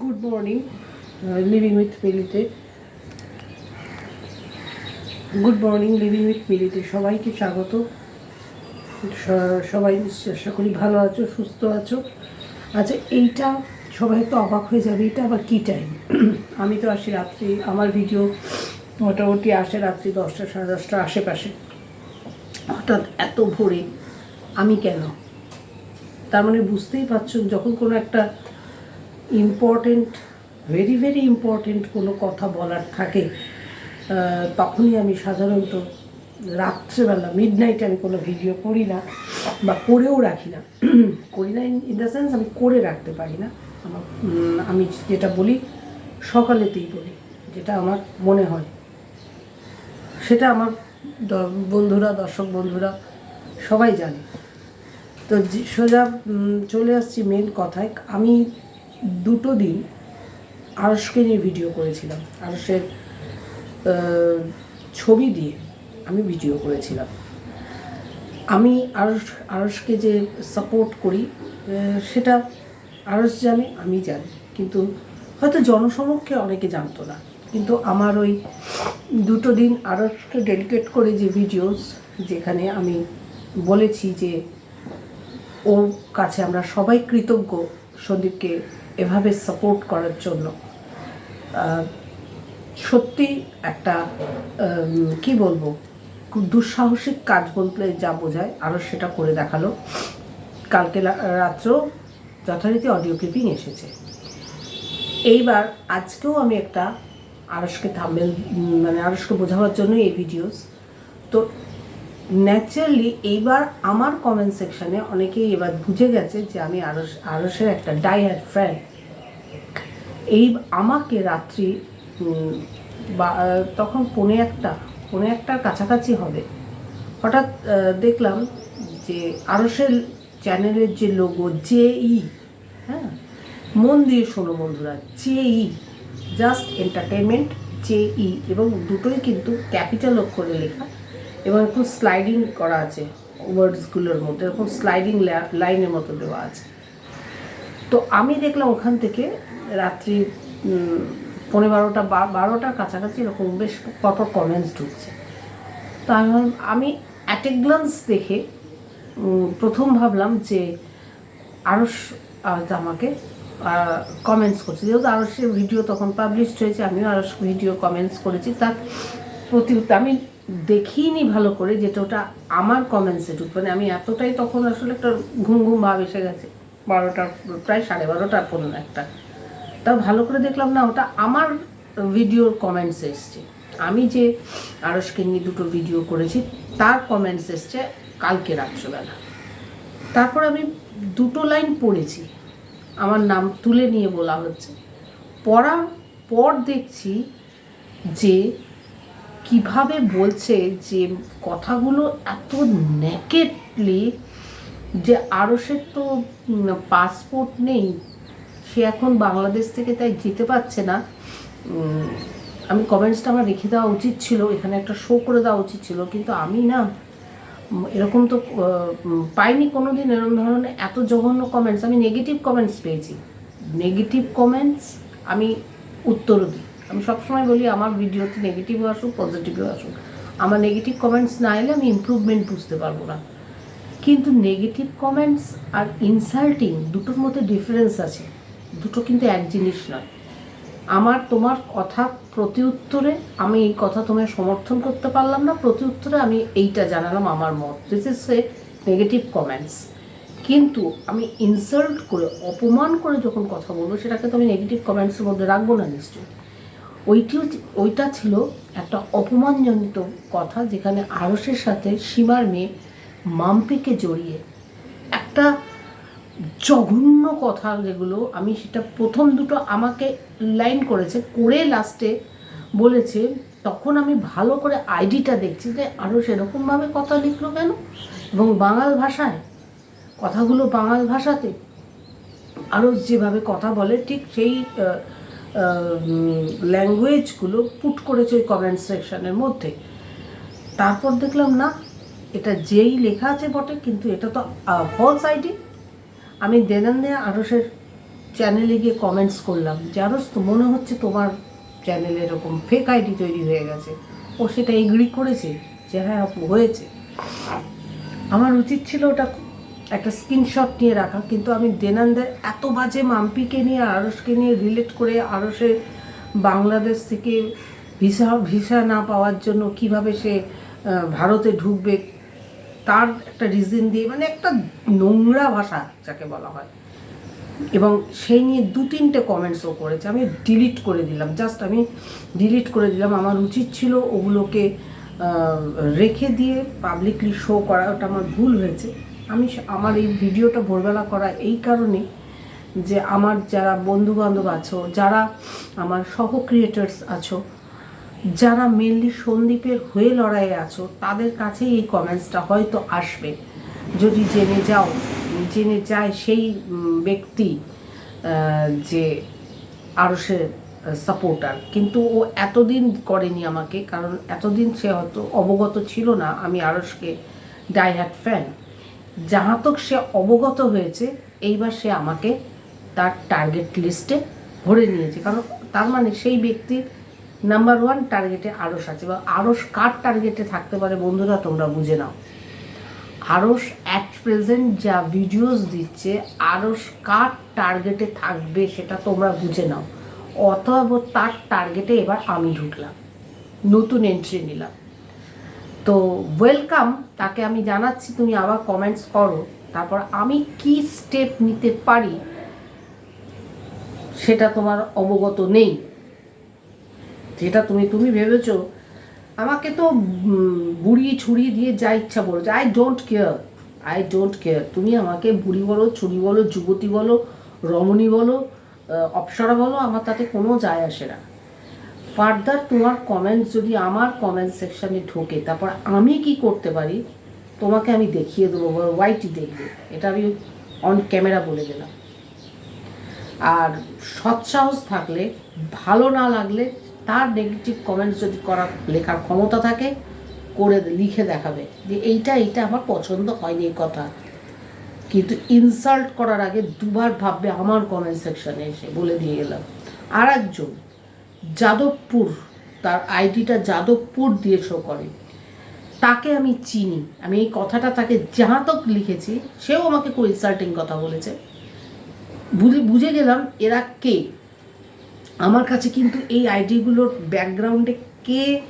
Good morning living with মিলিতে good morning living with মিলিতে সবাইকে স্বাগত। সবাই আশা করি ভালো আছো, সুস্থ আছো। আচ্ছা এইটা সবাই তো অবাক হয়ে যাবে, এটা আবার কী টাইম আমি তো আসি রাত্রি, আমার ভিডিও মোটামুটি আসে রাত্রি দশটা, সাড়ে দশটার আশেপাশে। হঠাৎ এত ভোরে আমি কেন? তার মানে বুঝতেই পারছ, যখন কোনো একটা ইম্পর্টেন্ট ভেরি ভেরি ইম্পর্টেন্ট কোনো কথা বলার থাকে তখনই আমি সাধারণত রাত্রেবেলা মিড নাইটে আমি কোনো ভিডিও করি না বা করেও রাখি না। করি না ইন দ্য সেন্স আমি করে রাখতে পারি না। আমার আমি যেটা বলি, সকালেতেই বলি, যেটা আমার মনে হয়। সেটা আমার বন্ধুরা, দর্শক বন্ধুরা সবাই জানে। তো সোজা চলে আসছি মেন কথায়। আমি দুটো দিন আরসকে নিয়ে ভিডিও করেছিলাম। আরসের ছবি দিয়ে আমি ভিডিও করেছিলাম। আমি আরস আরসকে যে সাপোর্ট করি সেটা আরস জানে, আমি জানি। কিন্তু হয়তো জনসমক্ষে অনেকে জানতো না। কিন্তু আমার ওই দুটো দিন আরসকে ডেডিকেট করে যে ভিডিওস যেখানে আমি বলেছি যে ওর কাছে আমরা সবাই কৃতজ্ঞ সন্দীপকে এভাবে সাপোর্ট করার জন্য। সত্যি একটা কি বলব খুব দুঃসাহসিক কাজ বলতে যা বোঝায় আরও সেটা করে দেখাল। কালকে রাত্রেও যথারীতি অডিও ক্লিপিং এসেছে। এইবার আজকেও আমি একটা আরসকে থাম্বেল মানে আরসকে বোঝাবার জন্য এই ভিডিওস তো ন্যাচারালি এইবার আমার কমেন্ট সেকশানে অনেকেই এবার বুঝে গেছে যে আমি আরস আরসের একটা ডাই হ্যাড ফ্রেন্ড এই আমাকে রাত্রি বা তখন পৌনে একটা, পৌনে একটার কাছাকাছি হবে। হঠাৎ দেখলাম যে আরসের চ্যানেলের যে লোগো জে ই হ্যাঁ? মন দিয়ে শোনো বন্ধুরা J E just entertainment J E এবং দুটোই কিন্তু ক্যাপিটাল অক্ষরে লেখা। এবং একটু স্লাইডিং করা আছে ওয়ার্ডসগুলোর মধ্যে এরকম স্লাইডিং লাইনের মতো দেওয়া আছে। তো আমি দেখলাম ওখান থেকে রাত্রি পনেরো বারোটা বারোটার কাছাকাছি এরকম বেশ পরপর কমেন্টস ঢুকছে। তো আমি আমি অ্যাট এ গ্লান্স দেখে প্রথম ভাবলাম যে হয়তো আমাকে কমেন্টস করছে। যেহেতু আরসের ভিডিও তখন পাবলিশড হয়েছে, আমিও আরস ভিডিও কমেন্টস করেছি। তার প্রতি আমি দেখিনি ভালো করে যেটা ওটা আমার কমেন্টসে ঢুক মানে আমি এতটাই তখন আসলে একটা ঘুম ঘুম ভাব এসে গেছে। বারোটা প্রায় সাড়ে বারোটা পনেরো একটা। তাও ভালো করে দেখলাম না, ওটা আমার ভিডিওর কমেন্টস এসছে। আমি যে আরসকে নিয়ে দুটো ভিডিও করেছি, তার কমেন্টস এসছে কালকে রাত্রেবেলা। তারপর আমি দুটো লাইন পড়েছি। আমার নাম তুলে নিয়ে বলা হচ্ছে। পড়ার পর দেখছি যে কীভাবে বলছে যে কথাগুলো এত নেকেটলি যে আরসের তো পাসপোর্ট নেই। সে এখন বাংলাদেশ থেকে তাই যেতে পারছে না। আমি কমেন্টসটা আমার রেখে দেওয়া উচিত ছিল, এখানে একটা শো করে দেওয়া উচিত ছিল, কিন্তু আমি না এরকম তো পাইনি কোনো দিন এরকম ধরনের এত জঘন্য কমেন্টস আমি নেগেটিভ কমেন্টস পেয়েছি। নেগেটিভ কমেন্টস আমি উত্তরও দিই। আমি সবসময় বলি, আমার ভিডিওতে নেগেটিভও আসুক পজিটিভও আসুক। আমার নেগেটিভ কমেন্টস না এলে আমি ইমপ্রুভমেন্ট বুঝতে পারব না। কিন্তু নেগেটিভ কমেন্টস আর ইনসাল্টিং দুটোর মধ্যে ডিফারেন্স আছে। দুটো কিন্তু এক জিনিস নয়। আমার তোমার কথা প্রতি উত্তরে আমি এই কথা তোমায় সমর্থন করতে পারলাম না প্রতি উত্তরে আমি এইটা জানালাম আমার মত। This is a negative comments কিন্তু আমি ইনসাল্ট করে, অপমান করে যখন কথা বলব, সেটাকে তো আমি নেগেটিভ কমেন্টসের মধ্যে রাখব না নিশ্চয়ই। ওইটিও ওইটা ছিল একটা অপমানজনিত কথা যেখানে আরসের সাথে সীমার মেয়ে মাম্পিকে জড়িয়ে একটা জঘন্য কথা যেগুলো আমি সেটা প্রথম দুটো আমাকে লাইন করেছে, করে লাস্টে বলেছে, তখন আমি ভালো করে আইডিটা দেখছি যে আরও সেরকমভাবে কথা লিখলো কেন? এবং বাঙাল ভাষায়, কথাগুলো বাঙাল ভাষাতে আরও যেভাবে কথা বলে, ঠিক সেই ল্যাঙ্গুয়েজগুলো পুট করেছে ওই কমেন্ট সেকশনের মধ্যে। তারপর দেখলাম, না, এটা যেই লেখা আছে বটে, কিন্তু এটা তো ফলস আইডি আমি দেনান্দে আরসের চ্যানেলে গিয়ে কমেন্টস করলাম যে, আরস, তো মনে হচ্ছে তোমার চ্যানেলে এরকম ফেক আইডি তৈরি হয়ে গেছে। ও সেটা এগ্রি করেছে যে হ্যাঁ হয়েছে। আমার উচিত ছিল ওটা একটা স্ক্রিনশট নিয়ে রাখা, কিন্তু আমি দেনান্দের এত বাজে মাম্পিকে নিয়ে, আরসকে নিয়ে রিলেট করে আরসের বাংলাদেশ থেকে ভিসা ভিসা না পাওয়ার জন্য কীভাবে সে ভারতে ঢুকবে, তার একটা রিজন দিয়ে মানে একটা নোংরা ভাষা যাকে বলা হয়। এবং সেই নিয়ে দু তিনটে কমেন্টসও করেছে, আমি ডিলিট করে দিলাম জাস্ট আমি ডিলিট করে দিলাম। আমার উচিত ছিল ওগুলোকে রেখে দিয়ে পাবলিকলি শো করা ওটা আমার ভুল হয়েছে। আমি স- আমার এই ভিডিওটা ভোরবেলা করা এই কারণে যে আমার যারা বন্ধু বান্ধব আছো, যারা আমার সহ ক্রিয়েটার্স আছো, যারা মেনলি সন্দীপের হয়ে লড়াইয়ে আছো, তাদের কাছেই এই কমেন্টসটা হয়তো আসবে। যদি জেনে যাও, জেনে যায় সেই ব্যক্তি যে আরসের সাপোর্টার কিন্তু ও এতদিন করেনি আমাকে, কারণ এতদিন সে হয়তো অবগত ছিল না, আমি আরসকে ডাই হ্যাড ফ্যান যাহাতক সে অবগত হয়েছে, এইবার সে আমাকে তার টার্গেট লিস্টে ভরে নিয়েছে। কারণ তার মানে সেই ব্যক্তির নাম্বার ওয়ান টার্গেটে আড়স আছে বা আড়স কার টার্গেটে থাকতে পারে বন্ধুরা তোমরা বুঝে নাও। আড়স অ্যাট প্রেজেন্ট যা ভিডিওস দিচ্ছে আড়স কার টার্গেটে থাকবে সেটা তোমরা বুঝে নাও। অথবা তার টার্গেটে এবার আমি ঢুকলাম, নতুন এন্ট্রি নিলাম। তো ওয়েলকাম তাকে আমি জানাচ্ছি, তুমি আবার কমেন্টস করো। তারপর আমি কি স্টেপ নিতে পারি, সেটা তোমার অবগত নেই। যেটা তুমি তুমি ভেবেছো। আমাকে তো বুড়ি ছুরি দিয়ে যা ইচ্ছা বলেছ I don't care I don't care তুমি আমাকে বুড়ি বলো, ছুরি বলো, যুবতী বলো, রমণী বলো অপ্সরা বলো, আমার তাতে কোনো যায় আসে না। ফার্দার, তোমার কমেন্টস যদি আমার কমেন্ট সেকশানে ঢোকে, তারপর আমি কি করতে পারি? তোমাকে আমি দেখিয়ে দেবো ওয়াইটি দেখবে। এটা আমি অন ক্যামেরা বলে দিলাম। আর সৎসাহস থাকলে, ভালো না লাগলে তার নেগেটিভ কমেন্টস যদি করার লেখার ক্ষমতা থাকে, করে লিখে দেখাবে যে এইটা এইটা আমার পছন্দ হয়নি এই কথা। কিন্তু ইনসাল্ট করার আগে দুবার ভাববে আমার কমেন্ট সেকশনে এসে বলে দিয়ে গেলাম আর একজন যাদবপুর, তার আইডিটা যাদবপুর দিয়ে শো করে। তাকে আমি চিনি। আমি এই কথাটা তাকে যাহাতক লিখেছি। সেও আমাকে খুব ইনসাল্টিং কথা বলেছে। বুঝে বুঝে গেলাম এরা কে। আমার কাছে কিন্তু এই আইডিগুলোর ব্যাকগ্রাউন্ডে কে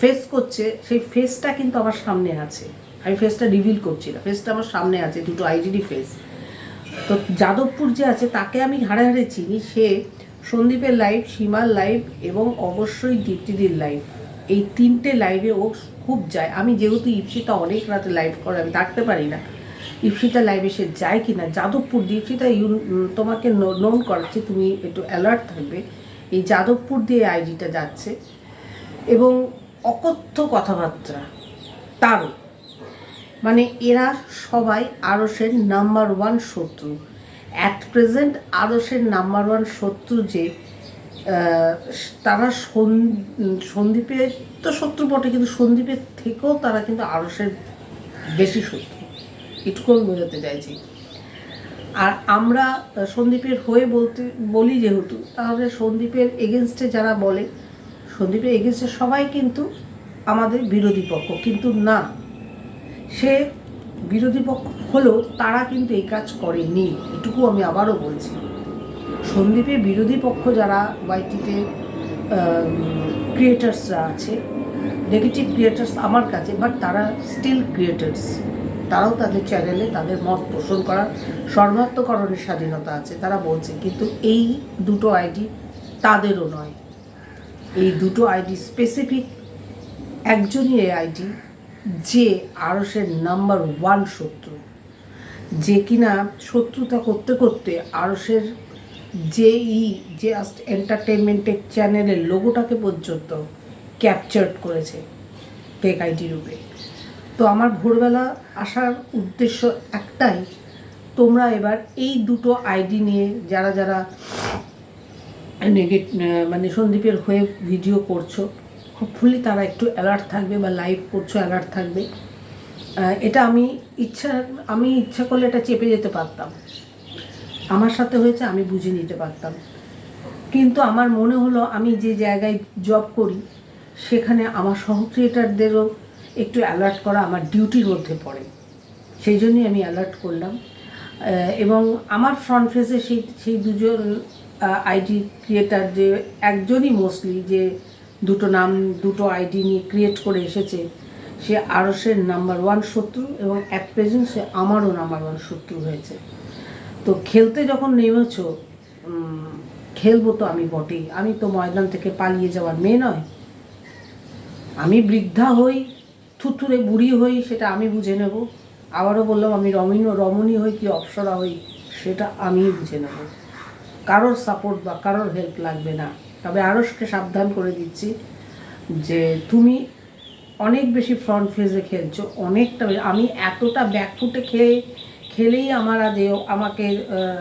ফেস করছে, সেই ফেসটা কিন্তু আমার সামনে আছে। আমি ফেসটা রিভিল করছি না। ফেসটা আমার সামনে আছে, দুটো আইডিডি ফেস তো যাদবপুর যে আছে, তাকে আমি হাড়ে হাড়ে চিনি। সে সন্দীপের লাইভ সীমার লাইভ এবং অবশ্যই দীপ্তিদির লাইভ এই তিনটে লাইভে ও খুব যায়। আমি যেহেতু ইপসিতা অনেক রাতে লাইভ করে আমি থাকতে পারি না। ইপসিতা লাইভে সে যায় কি না যাদবপুর দীপসিতা উম, তোমাকে নোন করাচ্ছি তুমি একটু অ্যালার্ট থাকবে। এই যাদবপুর দিয়ে আইডিটা যাচ্ছে এবং অকথ্য কথাবার্তা তারও। মানে এরা সবাই আরসের নাম্বার ওয়ান শত্রু। অ্যাট প্রেজেন্ট আদর্শের নাম্বার ওয়ান শত্রু যে তারা সন- সন্দীপের তো শত্রু বটে, কিন্তু সন্দীপের থেকেও তারা কিন্তু আরসের বেশি শত্রু। এটুকু আমি বোঝাতে চাইছি। আর আমরা সন্দীপের হয়ে বলতে, বলি যেহেতু, তাহলে সন্দীপের এগেনস্টে যারা বলে সন্দীপের এগেনস্টে সবাই কিন্তু আমাদের বিরোধী পক্ষ। কিন্তু না, সে বিরোধী পক্ষ হলেও তারা কিন্তু এই কাজ করেনি এটুকু আমি আবারও বলছি। সন্দীপের বিরোধী পক্ষ যারা ওয়াইটিতে ক্রিয়েটার্সরা আছে নেগেটিভ ক্রিয়েটার্স আমার কাছে বাট তারা স্টিল ক্রিয়েটার্স তারাও তাদের চ্যানেলে তাদের মত পোষণ করার সর্বাত্মকরণের স্বাধীনতা আছে, তারা বলছে। কিন্তু এই দুটো আইডি তাদেরও নয়। এই দুটো আইডি স্পেসিফিক একজনই এই আইডি যে আরসের নাম্বার ওয়ান শত্রু। যে কিনা শত্রুতা করতে করতে আরসের যে ই যে এন্টারটেনমেন্টের চ্যানেলের লোগোটাকে পর্যন্ত ক্যাপচার করেছে ফেক আইডি রূপে। তো আমার ভোরবেলা আসার উদ্দেশ্য একটাই, তোমরা এবার এই দুটো আইডি নিয়ে যারা যারা নেগেট মানে সন্দীপের হয়ে ভিডিও করছ হোপফুলি তারা একটু অ্যালার্ট থাকবে বা লাইভ করছ অ্যালার্ট থাকবে। এটা আমি ইচ্ছা আমি ইচ্ছা করলে এটা চেপে যেতে পারতাম। আমার সাথে হয়েছে, আমি বুঝে নিতে পারতাম। কিন্তু আমার মনে হলো আমি যে জায়গায় জব করি, সেখানে আমার সহক্রিয়েটারদেরও একটু অ্যালার্ট করা আমার ডিউটির মধ্যে পড়ে। সেই জন্যই আমি অ্যালার্ট করলাম। এবং আমার ফ্রন্ট ফেসে সেই সেই দুজন আইডি ক্রিয়েটার যে একজনই মোস্টলি যে দুটো নাম, দুটো আইডি নিয়ে ক্রিয়েট করে এসেছে। সে আরসের নাম্বার ওয়ান শত্রু এবং অ্যাট প্রেজেন্ট সে আমারও নাম্বার ওয়ান শত্রু হয়েছে। তো খেলতে যখন নেমেছ খেলব তো আমি বটেই। আমি তো ময়দান থেকে পালিয়ে যাওয়ার মেয়ে নয়। আমি বৃদ্ধা হই, থুথুরে বুড়ি হই, সেটা আমি বুঝে নেব। আবারও বললাম, আমি রমণী রমণী হই কি অপ্সরা হই, সেটা আমিই বুঝে নেব। কারোর সাপোর্ট বা কারোর হেল্প লাগবে না। তবে আরসকে সাবধান করে দিচ্ছি যে তুমি অনেক বেশি ফ্রন্ট ফেজে খেলছো, অনেকটা আমি এতটা ব্যাকফুটে খেয়ে, খেলেই আমার আজ আমাকে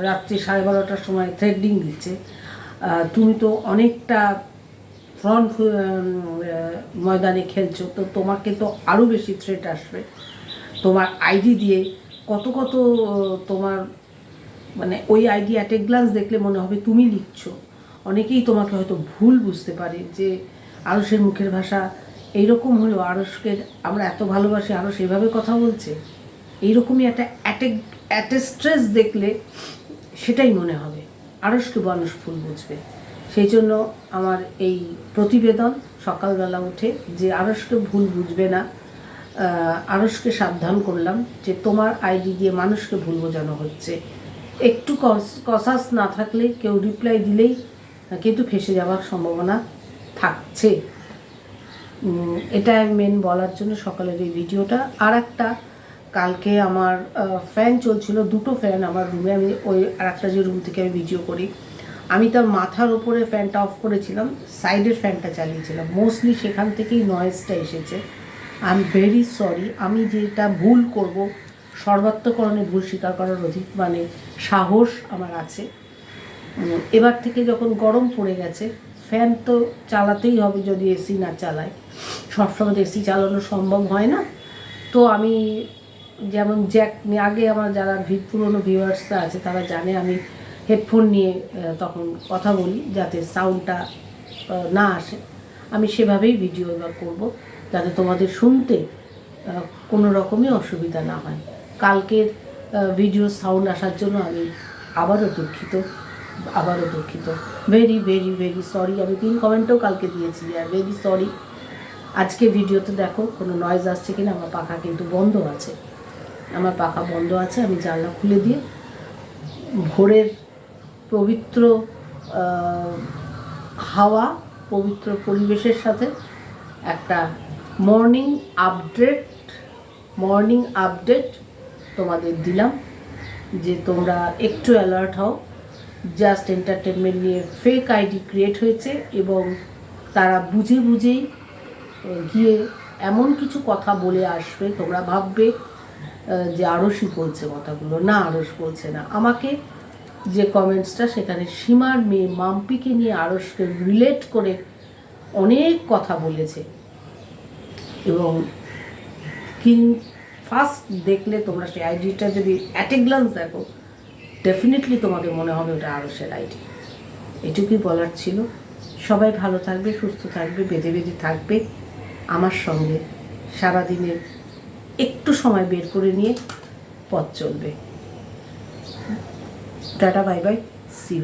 রাত্রি সাড়ে বারোটার সময় থ্রেডিং দিচ্ছে। তুমি তো অনেকটা ফ্রন্ট ময়দানে খেলছো, তো তোমাকে তো আরও বেশি থ্রেট আসবে। তোমার আইডি দিয়ে কত কত তোমার মানে ওই আইডি অ্যাট এ গ্লান্স দেখলে মনে হবে তুমি লিখছো। অনেকেই তোমাকে হয়তো ভুল বুঝতে পারে যে আরসের মুখের ভাষা এইরকম হলো আরসকে আমরা এত ভালোবাসি আরস এভাবে কথা বলছে? এইরকমই একটা অ্যাটে স্ট্রেস দেখলে সেটাই মনে হবে। আরসকে মানুষ ভুল বুঝবে। সেই জন্য আমার এই প্রতিবেদন সকালবেলা উঠে যে আরসকে ভুল বুঝবে না আরসকে সাবধান করলাম যে তোমার আইডি দিয়ে মানুষকে ভুল বোঝানো হচ্ছে। একটু কসাস না থাকলে কেউ রিপ্লাই দিলেই কিন্তু ফেসে যাওয়ার সম্ভাবনা থাকছে। এটা মেন বলার জন্য সকালের এই ভিডিওটা। আর একটা কালকে আমার ফ্যান চলছিল, দুটো ফ্যান আমার রুমে আমি ওই আর একটা যে রুম থেকে আমি ভিডিও করি। আমি তার মাথার ওপরে ফ্যানটা অফ করেছিলাম সাইডের ফ্যানটা চালিয়েছিলাম। মোস্টলি সেখান থেকেই নয়েজটা এসেছে। আই এম ভেরি সরি আমি যেটা ভুল করব, সর্বাত্মকরণে ভুল স্বীকার করার অধিক মানে সাহস আমার আছে। এবার থেকে যখন গরম পড়ে গেছে ফ্যান তো চালাতেই হবে যদি এসি না চালায়। সবসময় এসি চালানো সম্ভব হয় না। তো আমি যেমন জ্যাক আগে আমার যারা পুরনো ভিউয়ার্সরা আছে, তারা জানে আমি হেডফোন নিয়ে তখন কথা বলি, যাতে সাউন্ডটা না আসে। আমি সেভাবেই ভিডিও এবার করব, যাতে তোমাদের শুনতে কোনো রকমই অসুবিধা না হয়। কালকের ভিডিও সাউন্ড আসার জন্য আমি আবারও দুঃখিত। আবারও দুঃখিত। ভেরি ভেরি ভেরি সরি আমি তিন কমেন্টও কালকে দিয়েছি। আর ভেরি সরি আজকে ভিডিওতে দেখো, কোনো নয়েজ আসছে কিনা? আমার পাখা কিন্তু বন্ধ আছে। আমার পাখা বন্ধ আছে। আমি জানলা খুলে দিয়ে ভোরের পবিত্র হাওয়া, পবিত্র পরিবেশের সাথে একটা মর্নিং আপডেট মর্নিং আপডেট তোমাদের দিলাম। যে তোমরা একটু অ্যালার্ট হও। জাস্ট এন্টারটেনমেন্ট নিয়ে ফেক আইডি ক্রিয়েট হয়েছে এবং তারা বুঝে বুঝেই গিয়ে এমন কিছু কথা বলে আসবে, তোমরা ভাববে যে আরসই বলছে কথাগুলো। না, আরস বলছে না। আমাকে যে কমেন্টসটা সেখানে সীমার মেয়ে মাম্পিকে নিয়ে আরসকে রিলেট করে অনেক কথা বলেছে। এবং কিন ফার্স্ট দেখলে তোমরা সেই আইডিটা যদি অ্যাট গ্লান্স দেখো ডেফিনেটলি তোমাকে মনে হবে ওটা আরও সে আইডি। এটুকুই বলার ছিল। সবাই ভালো থাকবে, সুস্থ থাকবে, বেঁধে বেঁধে থাকবে আমার সঙ্গে। সারাদিনের একটু সময় বের করে নিয়ে পথ চলবে। Tata, bye bye C